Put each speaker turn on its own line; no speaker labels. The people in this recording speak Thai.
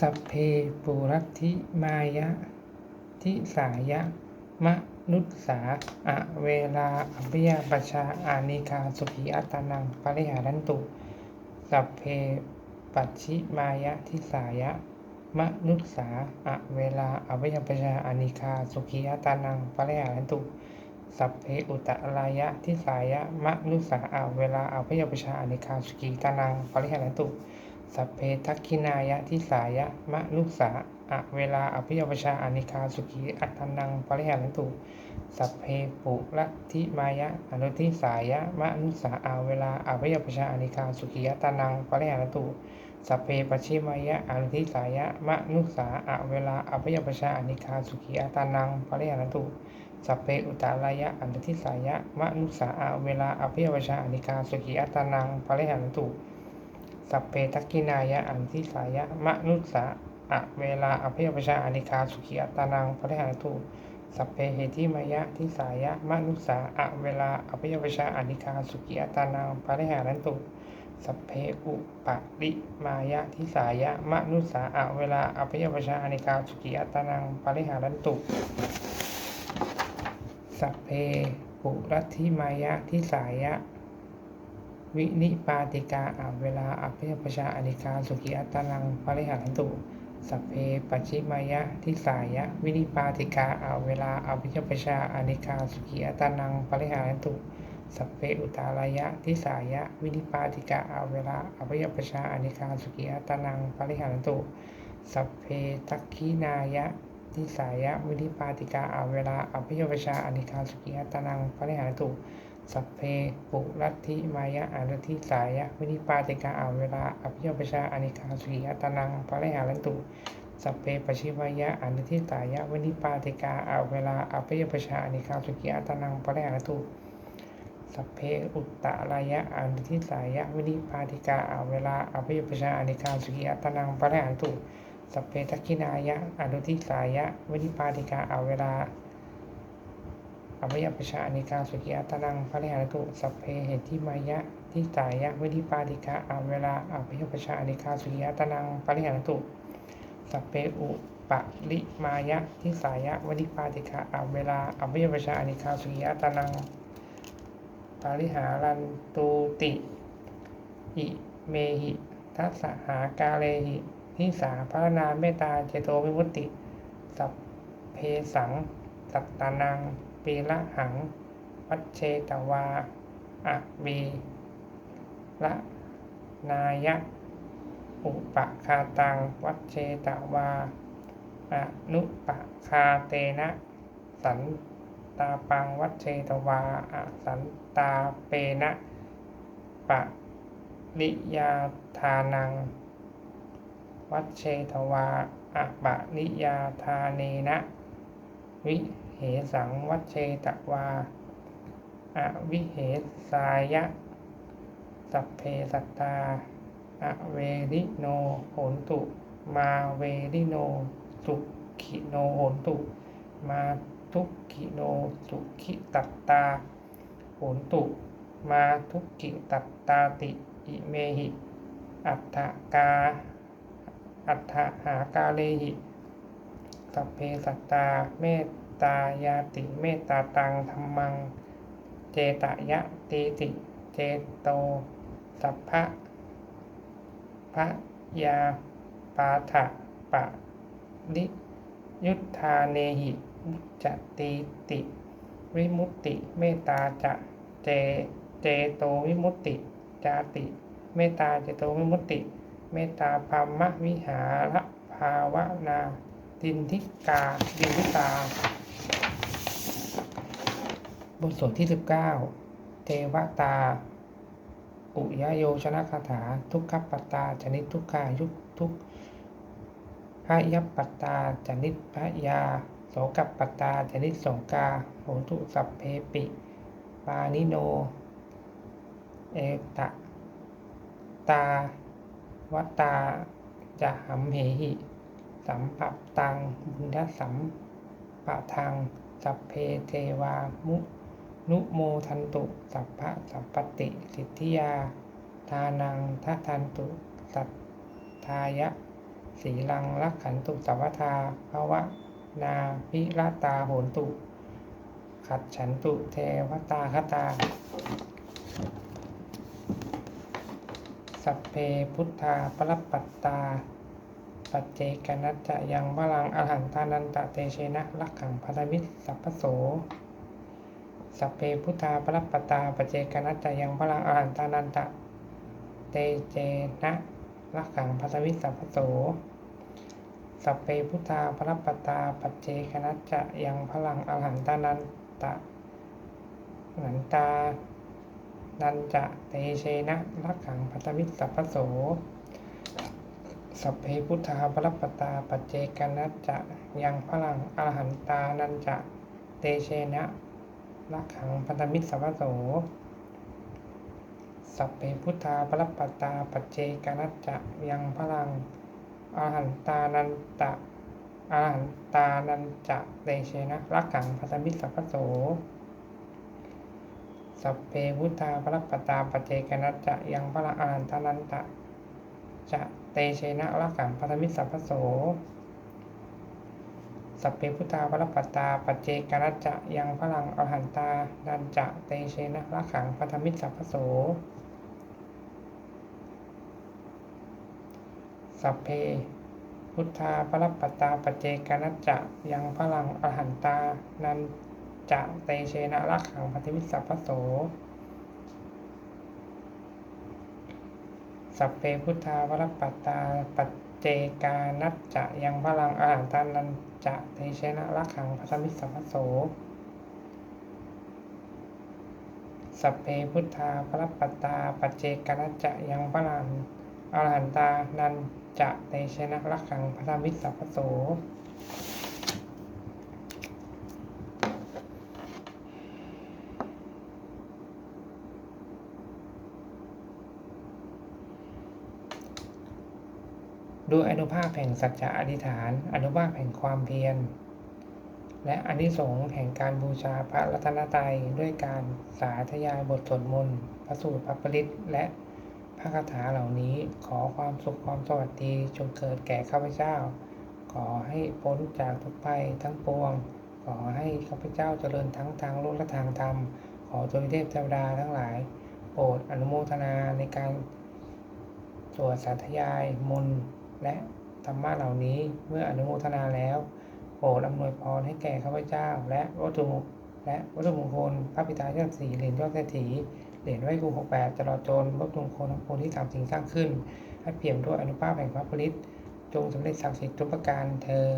สัพเพปุรัติมายะ ทิสายะมะนุสสาอะเวลาอภิยปชาอานิคาสุขีอัตตนังปริหารันตุ สัพเพปัชิมายะ ทิสายะมะนุสสาอะเวลาอภิยปชาอานิคาสุขีอัตตนังปริหารันตุสัพเพอุตรายะทิสายะมะนุสสาอะเวลาอภิยปชาอานิคาสุขีตตนังปริหารันตุ สัพเพทักขินายะทิสายะมะนุสสาอะเวลาอภิยปชาอนิคาสุขีอัตตนังปริหารันตุสัพเพปุระทิมายะอนุทิสายะมะนุสาอาเวลาอภิยปชาอนิคาสุขียตนังปริหารตุสัพเพปชิมายะอนุทิสายะมะนุสาอาเวลาอภิยปชาอนิคาสุขียตนังปริหารตุสัพเพอุตารายะอนุทิสายะมะนุสาอาเวลาอภิยปชาอนิคาสุขียตนังปริหารตุ สัพเพทักกินายะอนุทิสายะมะนุสาอะเวลาอภิยปชาอนิคาสุขียตานังปริหารตุสัพเพเหติมายะทิสายะมนุสาอะเวลาอภิยปชาอนิคาสุกิยตานังปริหารันตุสัพเพอุปะริมายะทิสายะมนุสาอะเวลาอภิยปชาอนิคาสุกิยตานังปริหารันตุสัพเพปุรัติมายะทิสายะ วินิปาติกาอะเวลาอภิยปชาอนิคาสุกิยตานังปริหารันตุสัพเพปัจฉิมายะทิสายะ วินิปาติกาอาเวลาอภิยปชาอนิคาสุขีอัตานังปริหารันตุสัพเพอุตารายะทิสายะ วินิปาติกาอาเวลาอภิยปชาอนิคาสุขีอัตานังปริหารันตุสัพเพตักขีนายะทิสายะ วินิปาติกาอาเวลาอภิยปชาอนิคาสุขีอัตานังปริหารันตุ สัพเพปุรัติมายะอนุทิสายะวินิปาติกาอาเวลาอภิยปชาอนิคาสีอัตานังปริหารันตุสัพเพปชิวายะอนุทิสายะวินิปาติกาอาเวลาอภิยปชาอนิคาสุขีอัตานังปริหารันตุสัพเพอุตตรายะอนุทิสายะวินิปาติกาอาเวลาอภิยปชาอนิคาสุขีอัตานังปริหารันตุสัพเพทักขินายะอนุทิสายะวินิปาติกาอาเวลา อภิยปชาอนิกาสุขีอัตนังปริหารตุสัพเพเหติมายะทิสายะวินิปาติกาอาเวลาอภิยปชาอนิกาสุขีอัตนังปริหารตุสัพเพอุปะลิมายะทิสายะวินิปาติกาอาเวลาอภิยปชาอนิกาสุขีอัตนังปริหารันตุติอิเมหิทัสสหากาเลหินิสาพรนาเมตตาเจโตวิมุตติ สัพเพสังสัตตานัง ปีละหัง วัชเชตวาอะบีละนายะ อุปคาตัง วัชเชตวาอนุปคาเตนะ สันตาปัง วัชเชตวาอะสันตาเปนะปะริยาทานัง วัชเชทวาอะปะริยาทาเนนะ วิ เหสังวัชเชตวาอวิเหสายะ สัพเพสัตตา อเวริโนโหนตุ มาเวริโนสุขิโนโหนตุ มาทุกขิโนสุขิตัตตาโหนตุ มาทุกขิตัตตาติอิเมหิ อัตถกา อัตถหากาเลหิ สัพเพสัตตาเมต ตายาติเมตตาตังธรรมัง เจตยะตีติเจโตสัพพะพระยาปาถะปะลิยุทธาเนหิมุจตีติ วิมุตติเมตตาจะเจเจโตวิมุตติจาติ เมตตาเจโตวิมุตติ เมตตาภามะวิหารภาวนาดินทิกาดินทิตา บทสวดที่ 19 เทวตา อุยโยชนะคาถา ทุกขปัตตา ชนิดทุกขายุคทุกพยัปปัตตา ชนิดพยา โสกปัตตา ชนิดโสกาโหตุสัพเพปิ ปานิโน เอตะ ตาวตาจะหัมเหหิ สัมปับตังบุญทัสัมปะทังสัพเพเทวามุ นุโมทันตุสัพพะสัพปติสิทธิยา ทานังทัทันตุสัทธายะสีลังรักขันตุสัพพทาภวะนาพิรตาโหนตุ ขัดฉันตุเทวตาคตา สัพเพพุทธาปรปปัตตา ปัจเจกนัจจะยังวลังอรหันตานันตะเตเชนะลักขังพัทมิตรสัพพโส สัพเพพุทธาปรปปัตาปเจกนัจจะยังวลังอรหันตานันตะ เตเจนะลักขังพัทมิสัพโส สัพเพพุทธาปรปปัตาปเจกนัจจะยังพลังอรหันตานันตะนันตานันจะเตเชนะรักขังพัทมิสัพโสสัพเพพุทธาปรปปตาปเจกนัจจะยังพลังอรหันตานันจะเตเชนะ รักขังพัทมิตรสัพพโสสัพเพพุทธาปรปปตาปัจเจกนัจจะยังพลังอรหันตานันตะอรหันตานันจะเตเชนะรักขังพัทมิตรสัพพโส สัพเพพุทธาปรปปตาปจเจกนัจจะยังพระอรหันตานันตะจะเตเชนะละขังพัทมิตรสัพพโส สัพเพ พุทธาปรปปตาปัจเจกนัจจะยังพลังอรหันตานันจะเตเชนะละขังพัทมิตรสัพพโสสัพเพพุทธาปรปปตาปัจเจกนัจจะยังพลังอรหันตานันจะเตเชนะรักขังพัทมิตรสัพพโสสัพเพพุทธาวรปัตตาปัจ จกานัจจะยังพลังอาหารตานันจะเทชนะรักขังพัสมิตรสัพพโสสัพเพพุทธาพระปัตตาปัจเจกานัจจะยังพลังอาหารตานันจะเทชนะรักขังพัสมิตรสัพพโส ด้วยอนุภาพแห่งสัจจะอธิษฐาน อนุภาพแห่งความเพียร และอนิสงส์แห่งการบูชาพระรัตนตรัยด้วยการสาธยายบทสวดมนต์พระสูตรพระปริตและพระคาถาเหล่านี้ขอความสุขความสวัสดีจงเกิดแก่ข้าพเจ้า ขอให้พ้นจากทุกภัยทั้งปวง ขอให้ข้าพเจ้าเจริญทั้งทางโลกและทางธรรม ขอจงเทพเทวดาทั้งหลายโปรดอนุโมทนาในการสวดสาธยายมนต์ และธรรมะเหล่านี้เมื่ออนุโมทนาแล้วโปรดอำนวยพรให้แก่ข้าพเจ้า และวัตถุและวัตถุมงคลพระพิตายอดสีเหรียญยอดเศรษฐีเหรียญไหวครูหกแปดจรอจนวัตถุมงคลทั้งปวงที่ทำสิ่งสร้างขึ้นให้เปี่ยมด้วยอนุภาพแห่งพระผลิตจงสำเร็จศักดิ์สิทธิ์ทุกประการเธอ